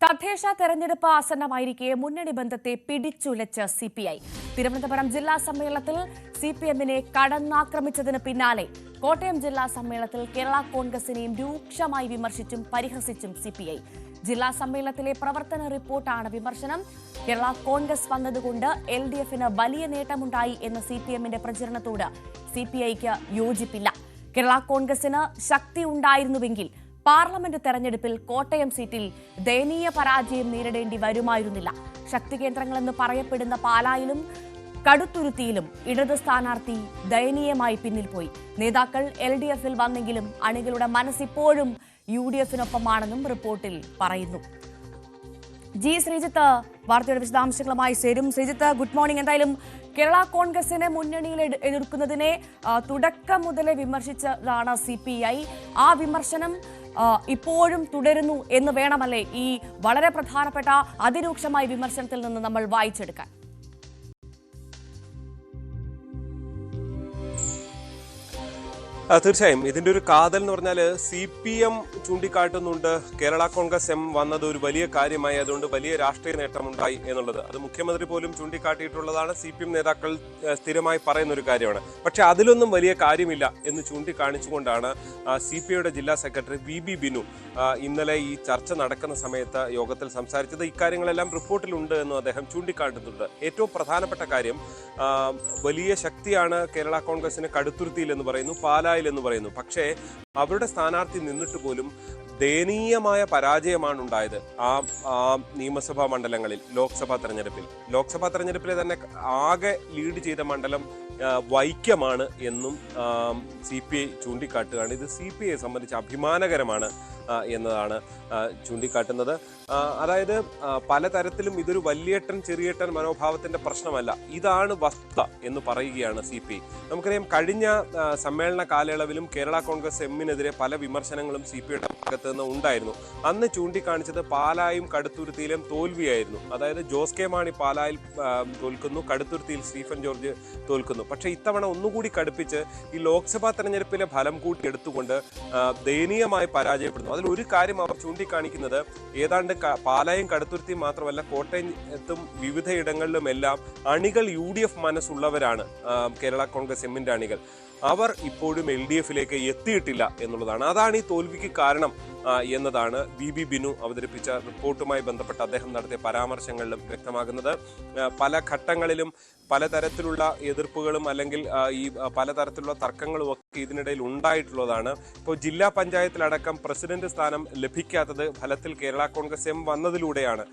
തദ്ദേശ തെരഞ്ഞെടുപ്പ് ആസന്നമായിരിക്കെ മുന്നണി ബന്ധത്തെ പിടിച്ചുലച്ച് സി പി ഐ. തിരുവനന്തപുരം ജില്ലാ സമ്മേളനത്തിൽ സി പി എമ്മിനെ കടന്നാക്രമിച്ചതിന് പിന്നാലെ കോട്ടയം ജില്ലാ സമ്മേളനത്തിൽ കേരള കോൺഗ്രസിനെയും രൂക്ഷമായി വിമർശിച്ചും പരിഹസിച്ചും സി പി ഐ. ജില്ലാ സമ്മേളനത്തിലെ പ്രവർത്തന റിപ്പോർട്ടാണ് വിമർശനം. കേരള കോൺഗ്രസ് വന്നതുകൊണ്ട് എൽ ഡി എഫിന് വലിയ നേട്ടമുണ്ടായി എന്ന സി പി എമ്മിന്റെ പ്രചരണത്തോട് സി പി ഐക്ക് യോജിപ്പില്ല. കേരള കോൺഗ്രസിന് ശക്തി ഉണ്ടായിരുന്നുവെങ്കിൽ പാർലമെന്റ് തെരഞ്ഞെടുപ്പിൽ കോട്ടയം സീറ്റിൽ ദയനീയ പരാജയം നേരിടേണ്ടി വരുമായിരുന്നില്ല. ശക്തി കേന്ദ്രങ്ങളെന്ന് പറയപ്പെടുന്ന പാലായിലും കടുത്തുരുത്തിയിലും ഇടത് സ്ഥാനാർത്ഥി ദയനീയമായി പിന്നിൽ പോയി. നേതാക്കൾ എൽ ഡി എഫിൽ വന്നെങ്കിലും അണികളുടെ മനസ്സിപ്പോഴും യു ഡി എഫിനൊപ്പമാണെന്നും റിപ്പോർട്ടിൽ പറയുന്നു. ജി ശ്രീജിത്ത് വാർത്തയുടെ വിശദാംശങ്ങളുമായി ചേരും. Sreejith good morning. എന്തായാലും കേരള കോൺഗ്രസിനെ മുന്നണിയിൽ എതിർക്കുന്നതിനെ തുടക്കം മുതലേ വിമർശിച്ചതാണ് സി ആ വിമർശനം ഇപ്പോഴും തുടരുന്നു എന്ന് വേണമല്ലേ ഈ വളരെ പ്രധാനപ്പെട്ട അതിരൂക്ഷമായ വിമർശനത്തിൽ നിന്ന് നമ്മൾ വായിച്ചെടുക്കാൻ? തീർച്ചയായും. ഇതിന്റെ ഒരു കാതൽ എന്ന് പറഞ്ഞാൽ സി പി എം ചൂണ്ടിക്കാട്ടുന്നുണ്ട്. കേരള കോൺഗ്രസ് എം വന്നത് ഒരു വലിയ കാര്യമായി. അതുകൊണ്ട് വലിയ രാഷ്ട്രീയ നേട്ടമുണ്ടായി എന്നുള്ളത്. അത് മുഖ്യമന്ത്രി പോലും ചൂണ്ടിക്കാട്ടിയിട്ടുള്ളതാണ്. സി പി എം നേതാക്കൾ സ്ഥിരമായി പറയുന്ന ഒരു കാര്യമാണ്. പക്ഷെ അതിലൊന്നും വലിയ കാര്യമില്ല എന്ന് ചൂണ്ടിക്കാണിച്ചുകൊണ്ടാണ് സി പി ഐയുടെ ജില്ലാ സെക്രട്ടറി വി ബി ബിനു ഇന്നലെ ഈ ചർച്ച നടക്കുന്ന സമയത്ത് യോഗത്തിൽ സംസാരിച്ചത്. ഇക്കാര്യങ്ങളെല്ലാം റിപ്പോർട്ടിലുണ്ട് എന്ന് അദ്ദേഹം ചൂണ്ടിക്കാട്ടുന്നുണ്ട്. ഏറ്റവും പ്രധാനപ്പെട്ട കാര്യം വലിയ ശക്തിയാണ് കേരള കോൺഗ്രസിന് കടുത്തുരുത്തിയിൽ എന്ന് പറയുന്നു പാലായിൽ എന്ന് പറയുന്നു. പക്ഷേ അവരുടെ സ്ഥാനാർത്ഥി നിന്നിട്ട് പോലും ദയനീയമായ പരാജയമാണ് ഉണ്ടായത് ആ നിയമസഭാ മണ്ഡലങ്ങളിൽ ലോക്സഭാ തെരഞ്ഞെടുപ്പിൽ. ലോക്സഭാ തെരഞ്ഞെടുപ്പിലെ തന്നെ ആകെ ലീഡ് ചെയ്ത മണ്ഡലം വൈക്കമാണ് എന്നും സി പി ഐ ചൂണ്ടിക്കാട്ടുകയാണ്. ഇത് സി പി ഐയെ സംബന്ധിച്ച് അഭിമാനകരമാണ് എന്നതാണ് ചൂണ്ടിക്കാട്ടുന്നത്. അതായത് പലതരത്തിലും ഇതൊരു വലിയേട്ടൻ ചെറിയേട്ടൻ മനോഭാവത്തിന്റെ പ്രശ്നമല്ല. ഇതാണ് വസ്തുത എന്ന് പറയുകയാണ് സി പി. നമുക്കറിയാം കഴിഞ്ഞ സമ്മേളന കാലയളവിലും കേരള കോൺഗ്രസ് എമ്മിനെതിരെ പല വിമർശനങ്ങളും സി പി യുടെ ഭാഗത്ത് നിന്ന് ഉണ്ടായിരുന്നു. അന്ന് ചൂണ്ടിക്കാണിച്ചത് പാലായും കടുത്തുരുത്തിയിലും തോൽവിയായിരുന്നു. അതായത് ജോസ് കെ മാണി പാലായിൽ തോൽക്കുന്നു കടുത്തുരുത്തിയിൽ സ്റ്റീഫൻ ജോർജ് തോൽക്കുന്നു. പക്ഷേ ഇത്തവണ ഒന്നുകൂടി കടുപ്പിച്ച് ഈ ലോക്സഭാ തെരഞ്ഞെടുപ്പിലെ ഫലം കൂട്ടി എടുത്തുകൊണ്ട് ആ, ദയനീയമായി പരാജയപ്പെടുന്നു. അതിൽ ഒരു കാര്യം അവർ ചൂണ്ടിക്കാണിക്കുന്നത് ഏതാണ്ട് പാലായും കടുത്തുരുത്തിയും മാത്രമല്ല കോട്ടയത്തും വിവിധയിടങ്ങളിലുമെല്ലാം അണികൾ യു ഡി എഫ് മനസ്സുള്ളവരാണ് കേരള കോൺഗ്രസ് എമ്മിന്റെ അണികൾ. അവർ ഇപ്പോഴും എൽ ഡി എഫിലേക്ക് എത്തിയിട്ടില്ല എന്നുള്ളതാണ്. അതാണ് ഈ തോൽവിക്ക് കാരണം. എന്നതാണ് വി ബി ബിനു അവതരിപ്പിച്ച റിപ്പോർട്ടുമായി ബന്ധപ്പെട്ട് അദ്ദേഹം നടത്തിയ പരാമർശങ്ങളിലും വ്യക്തമാകുന്നത്. പല ഘട്ടങ്ങളിലും പലതരത്തിലുള്ള എതിർപ്പുകളും അല്ലെങ്കിൽ ഈ പലതരത്തിലുള്ള തർക്കങ്ങളും ഒക്കെ ഇതിനിടയിൽ ഉണ്ടായിട്ടുള്ളതാണ്. ഇപ്പോൾ ജില്ലാ പഞ്ചായത്തിലടക്കം പ്രസിഡന്റ് സ്ഥാനം ലഭിക്കാത്തത് ഫലത്തിൽ കേരള കോൺഗ്രസ് എം വന്നതിലൂടെയാണ്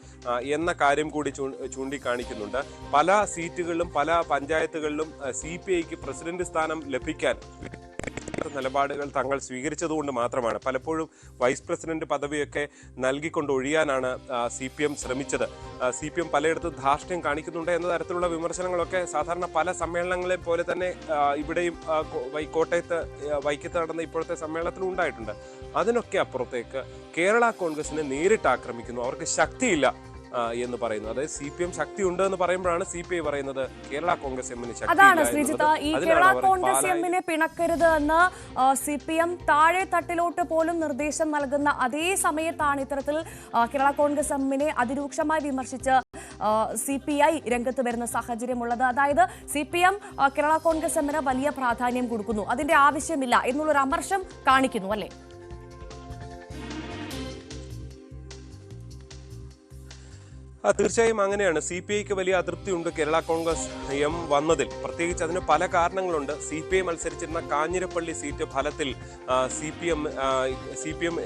എന്ന കാര്യം കൂടി ചൂണ്ടിക്കാണിക്കുന്നുണ്ട്. പല സീറ്റുകളിലും പല പഞ്ചായത്തുകളിലും സി പി ഐക്ക് പ്രസിഡന്റ് സ്ഥാനം ലഭിക്കാൻ നിലപാടുകൾ തങ്ങൾ സ്വീകരിച്ചതുകൊണ്ട് മാത്രമാണ്. പലപ്പോഴും വൈസ് പ്രസിഡന്റ് പദവിയൊക്കെ നൽകിക്കൊണ്ട് ഒഴിയാനാണ് സി പി എം ശ്രമിച്ചത്. സി പി എം പലയിടത്തും ധാർഷ്ട്യം കാണിക്കുന്നുണ്ട് എന്ന തരത്തിലുള്ള വിമർശനങ്ങളൊക്കെ സാധാരണ പല സമ്മേളനങ്ങളെ പോലെ തന്നെ ഇവിടെയും കോട്ടയത്ത് വൈക്കത്ത് നടന്ന ഇപ്പോഴത്തെ സമ്മേളനത്തിലും ഉണ്ടായിട്ടുണ്ട്. അതിനൊക്കെ അപ്പുറത്തേക്ക് കേരള കോൺഗ്രസിനെ നേരിട്ട് ആക്രമിക്കുന്നു. അവർക്ക് ശക്തിയില്ല. എന്ന് പറയുന്നത് അതായത് സി പി എം ശക്തി ഉണ്ട് എന്ന് പറയുമ്പോഴാണ് സി പി ഐ പറയുന്നത് കേരള കോൺഗ്രസ് എമ്മിന് അതാണ് ശ്രീജിത്ത്. ഈ കേരള കോൺഗ്രസ് എമ്മിനെ പിണക്കരുത് എന്ന് സി പി എം താഴെ തട്ടിലോട്ട് പോലും നിർദ്ദേശം നൽകുന്ന അതേ സമയത്താണ് ഇത്തരത്തിൽ കേരള കോൺഗ്രസ് എമ്മിനെ അതിരൂക്ഷമായി വിമർശിച്ച് സി പി ഐ രംഗത്ത് വരുന്ന സാഹചര്യമുള്ളത്. അതായത് C P M Kerala Congress എമ്മിന് വലിയ പ്രാധാന്യം കൊടുക്കുന്നു. അതിന്റെ ആവശ്യമില്ല എന്നുള്ളൊരു അമർഷം കാണിക്കുന്നു അല്ലേ? തീർച്ചയായും അങ്ങനെയാണ്. സി പി ഐക്ക് വലിയ അതൃപ്തിയുണ്ട് കേരള കോൺഗ്രസ് എം വന്നതിൽ. പ്രത്യേകിച്ച് അതിന് പല കാരണങ്ങളുണ്ട്. സി പി ഐ മത്സരിച്ചിരുന്ന കാഞ്ഞിരപ്പള്ളി സീറ്റ് ഫലത്തിൽ C P M C P M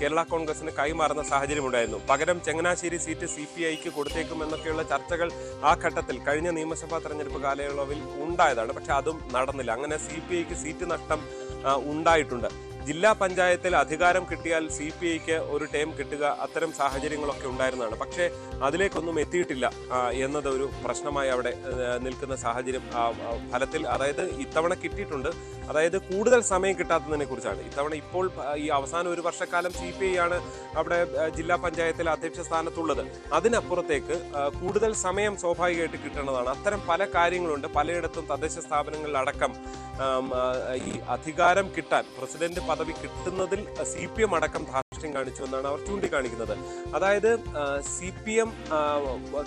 Kerala കോൺഗ്രസിന് കൈമാറുന്ന സാഹചര്യമുണ്ടായിരുന്നു. പകരം ചങ്ങനാശ്ശേരി സീറ്റ് സി പി ഐക്ക് കൊടുത്തേക്കുമെന്നൊക്കെയുള്ള ചർച്ചകൾ ആ ഘട്ടത്തിൽ കഴിഞ്ഞ നിയമസഭാ തെരഞ്ഞെടുപ്പ് കാലയളവിൽ ഉണ്ടായതാണ്. പക്ഷെ അതും നടന്നില്ല. അങ്ങനെ സി പി ഐക്ക് സീറ്റ് നഷ്ടം ഉണ്ടായിട്ടുണ്ട്. ജില്ലാ പഞ്ചായത്തിൽ അധികാരം കിട്ടിയാൽ സി പി ഐക്ക് ഒരു ടേം കിട്ടുക അത്തരം സാഹചര്യങ്ങളൊക്കെ ഉണ്ടായിരുന്നതാണ്. പക്ഷേ അതിലേക്കൊന്നും എത്തിയിട്ടില്ല എന്നത് ഒരു പ്രശ്നമായി അവിടെ നിൽക്കുന്ന സാഹചര്യം ഫലത്തിൽ. അതായത് ഇത്തവണ കിട്ടിയിട്ടുണ്ട്. അതായത് കൂടുതൽ സമയം കിട്ടാത്തതിനെ കുറിച്ചാണ്. ഇത്തവണ ഇപ്പോൾ ഈ അവസാന ഒരു വർഷക്കാലം സി പി ഐ ആണ് അവിടെ ജില്ലാ പഞ്ചായത്തിൽ അധ്യക്ഷ സ്ഥാനത്തുള്ളത്. അതിനപ്പുറത്തേക്ക് കൂടുതൽ സമയം സ്വാഭാവികമായിട്ട് കിട്ടേണ്ടതാണ് അത്തരം പല കാര്യങ്ങളുണ്ട്. പലയിടത്തും തദ്ദേശ സ്ഥാപനങ്ങളിലടക്കം ഈ അധികാരം കിട്ടാൻ പ്രസിഡന്റ് പദവി കിട്ടുന്നതിൽ സി പി എം അടക്കം ധാർഷ്ട്യം കാണിച്ചു എന്നാണ് അവർ ചൂണ്ടിക്കാണിക്കുന്നത്. അതായത് സി പി എം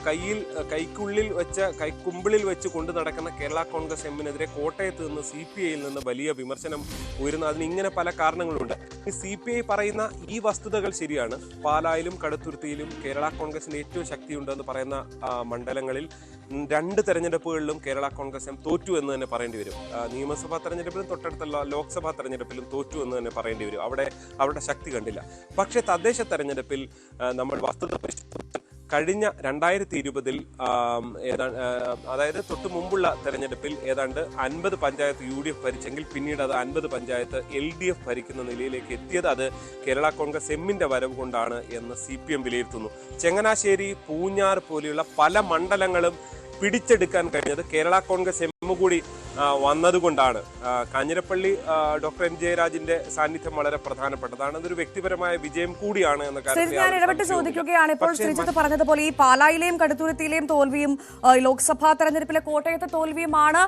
കയ്യിൽ കൈക്കുള്ളിൽ വെച്ച കൈക്കുമ്പിളിൽ വെച്ച് കൊണ്ടു നടക്കുന്ന കേരള കോൺഗ്രസ് എമ്മിനെതിരെ കോട്ടയത്ത് നിന്ന് സി പി ഐയിൽ നിന്ന് വലിയ വിമർശനം ഉയരുന്ന. അതിന് ഇങ്ങനെ പല കാരണങ്ങളുണ്ട്. ഈ സി പി ഐ പറയുന്ന ഈ വസ്തുതകൾ ശരിയാണ്. പാലായിലും കടുത്തുരുത്തിയിലും കേരള കോൺഗ്രസിന് ഏറ്റവും ശക്തിയുണ്ടെന്ന് പറയുന്ന മണ്ഡലങ്ങളിൽ രണ്ട് തെരഞ്ഞെടുപ്പുകളിലും കേരള കോൺഗ്രസ് എം തോറ്റു എന്ന് തന്നെ പറയേണ്ടി വരും. നിയമസഭാ തെരഞ്ഞെടുപ്പിലും തൊട്ടടുത്തുള്ള ലോക്സഭാ തെരഞ്ഞെടുപ്പിലും തോറ്റു എന്ന് തന്നെ പറയേണ്ടി വരും. അവിടെ അവരുടെ ശക്തി കണ്ടില്ല. പക്ഷേ തദ്ദേശ തെരഞ്ഞെടുപ്പിൽ നമ്മൾ വസ്തുത കഴിഞ്ഞ രണ്ടായിരത്തി ഇരുപതിൽ അതായത് തൊട്ട് മുമ്പുള്ള തെരഞ്ഞെടുപ്പിൽ ഏതാണ്ട് അൻപത് പഞ്ചായത്ത് യു ഡി എഫ് ഭരിച്ചെങ്കിൽ പിന്നീട് അത് അൻപത് പഞ്ചായത്ത് എൽ ഡി എഫ് ഭരിക്കുന്ന നിലയിലേക്ക് എത്തിയത് അത് കേരള കോൺഗ്രസ് എമ്മിന്റെ വരവ് കൊണ്ടാണ് എന്ന് സി പി എം വിലയിരുത്തുന്നു. ചെങ്ങനാശ്ശേരി പൂഞ്ഞാർ പോലെയുള്ള പല മണ്ഡലങ്ങളും പിടിച്ചെടുക്കാൻ കഴിഞ്ഞത് കേരള കോൺഗ്രസ് എം കൂടി വന്നതുകൊണ്ടാണ്. Kanjirappally doctor M. ജയരാജിന്റെ സാന്നിധ്യം വളരെ പ്രധാനപ്പെട്ടതാണ് അതൊരു വ്യക്തിപരമായ വിജയം കൂടിയാണ് എന്ന കാര്യം ഞാൻ ഇടപെട്ട് ചോദിക്കുകയാണ്. ഇപ്പോൾ ശ്രീജിത്ത് പറഞ്ഞതുപോലെ ഈ പാലായിലെയും കടുത്തുരുത്തിയിലെയും തോൽവിയും ലോക്സഭാ തെരഞ്ഞെടുപ്പിലെ കോട്ടയത്തെ തോൽവിയുമാണ്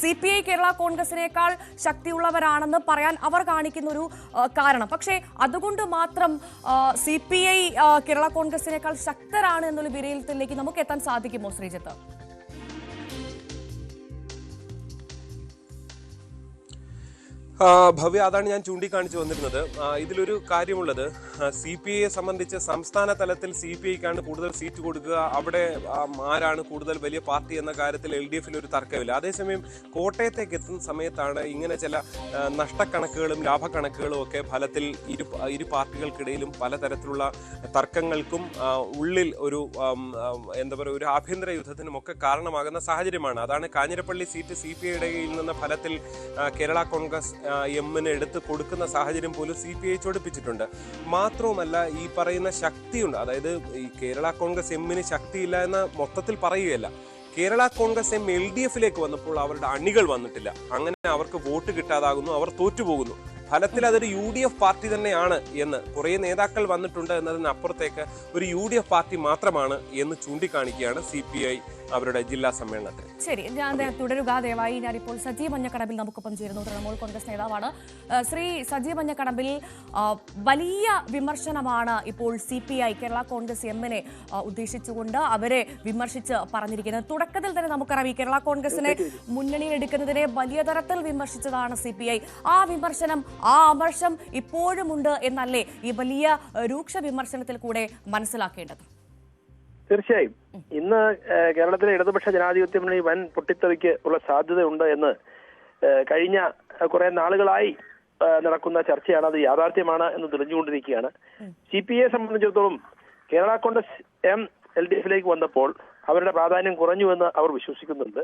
സി പി ഐ കേരള കോൺഗ്രസിനേക്കാൾ ശക്തിയുള്ളവരാണെന്ന് പറയാൻ അവർ കാണിക്കുന്ന ഒരു കാരണം. പക്ഷേ അതുകൊണ്ട് മാത്രം സി പി ഐ കേരള കോൺഗ്രസിനേക്കാൾ ശക്തരാണ് എന്നൊരു വിലയിരുത്തലിലേക്ക് നമുക്ക് എത്താൻ സാധിക്കുമോ ശ്രീജിത്ത്? ഭവ്യ അതാണ് ഞാൻ ചൂണ്ടിക്കാണിച്ചു വന്നിരുന്നത്. ഇതിലൊരു കാര്യമുള്ളത് സി പി ഐയെ സംബന്ധിച്ച് സംസ്ഥാന തലത്തിൽ സി പി ഐക്കാണ് കൂടുതൽ സീറ്റ് കൊടുക്കുക. അവിടെ ആരാണ് കൂടുതൽ വലിയ പാർട്ടി എന്ന കാര്യത്തിൽ എൽ ഡി എഫിൽ ഒരു തർക്കമില്ല. അതേസമയം കോട്ടയത്തേക്ക് എത്തുന്ന സമയത്താണ് ഇങ്ങനെ ചില നഷ്ടക്കണക്കുകളും ലാഭക്കണക്കുകളും ഒക്കെ ഫലത്തിൽ ഇരു ഇരു പാർട്ടികൾക്കിടയിലും പലതരത്തിലുള്ള തർക്കങ്ങൾക്കും ഉള്ളിൽ ഒരു എന്താ പറയുക ഒരു ആഭ്യന്തര യുദ്ധത്തിനും ഒക്കെ കാരണമാകുന്ന സാഹചര്യമാണ്. അതാണ് കാഞ്ഞിരപ്പള്ളി സീറ്റ് സി പി ഐയുടെ കയ്യിൽ നിന്ന ഫലത്തിൽ കേരള കോൺഗ്രസ് എമ്മിന് എടുത്ത് കൊടുക്കുന്ന സാഹചര്യം പോലും സി പി ഐ ചൊടിപ്പിച്ചിട്ടുണ്ട്. മാത്രവുമല്ല ഈ പറയുന്ന ശക്തിയുണ്ട്. അതായത് ഈ കേരള കോൺഗ്രസ് എമ്മിന് ശക്തിയില്ല എന്ന് മൊത്തത്തിൽ പറയുകയല്ല. Kerala Congress M L D എഫിലേക്ക് വന്നപ്പോൾ അവരുടെ അണികൾ വന്നിട്ടില്ല. അങ്ങനെ അവർക്ക് വോട്ട് കിട്ടാതാകുന്നു അവർ തോറ്റുപോകുന്നു. ഫലത്തിൽ അതൊരു യു ഡി എഫ് പാർട്ടി തന്നെയാണ് എന്ന് കുറേ നേതാക്കൾ വന്നിട്ടുണ്ട് എന്നതിനപ്പുറത്തേക്ക് ഒരു യു ഡി എഫ് പാർട്ടി മാത്രമാണ് എന്ന് ചൂണ്ടിക്കാണിക്കുകയാണ് സി പി ഐ അവരുടെ ജില്ലാ സമ്മേളനത്തിൽ. ശരി ഞാൻ തുടരുക. ദയവായി ഞാനിപ്പോൾ സജീവ് മഞ്ഞക്കടമ്പിൽ നമുക്കൊപ്പം ചേരുന്നു. തൃണമൂൽ കോൺഗ്രസ് നേതാവാണ്. ശ്രീ സജീവ് മഞ്ഞക്കടമ്പിൽ വലിയ വിമർശനമാണ് ഇപ്പോൾ C P I Kerala Congress എമ്മിനെ ഉദ്ദേശിച്ചുകൊണ്ട് അവരെ വിമർശിച്ച് പറഞ്ഞിരിക്കുന്നത്. തുടക്കത്തിൽ തന്നെ നമുക്കറിയാം ഈ കേരള കോൺഗ്രസിനെ മുന്നണിയിൽ എടുക്കുന്നതിനെ വലിയ തരത്തിൽ വിമർശിച്ചതാണ് സി പി ഐ. ആ വിമർശനം ആ അമർഷം ഇപ്പോഴുമുണ്ട് എന്നല്ലേ ഈ വലിയ രൂക്ഷ വിമർശനത്തിൽ കൂടെ മനസ്സിലാക്കേണ്ടത്? തീർച്ചയായും. ഇന്ന് കേരളത്തിലെ ഇടതുപക്ഷ ജനാധിപത്യ മുന്നണി വൻ പൊട്ടിത്തെറിക്ക് ഉള്ള സാധ്യതയുണ്ട് എന്ന് കഴിഞ്ഞ കുറെ നാളുകളായി നടക്കുന്ന ചർച്ചയാണ്. അത് യാഥാർത്ഥ്യമാണ് എന്ന് തെളിഞ്ഞുകൊണ്ടിരിക്കുകയാണ്. സി പി ഐയെ സംബന്ധിച്ചിടത്തോളം Kerala Congress M L D എഫിലേക്ക് വന്നപ്പോൾ അവരുടെ പ്രാധാന്യം കുറഞ്ഞു എന്ന് അവർ വിശ്വസിക്കുന്നുണ്ട്.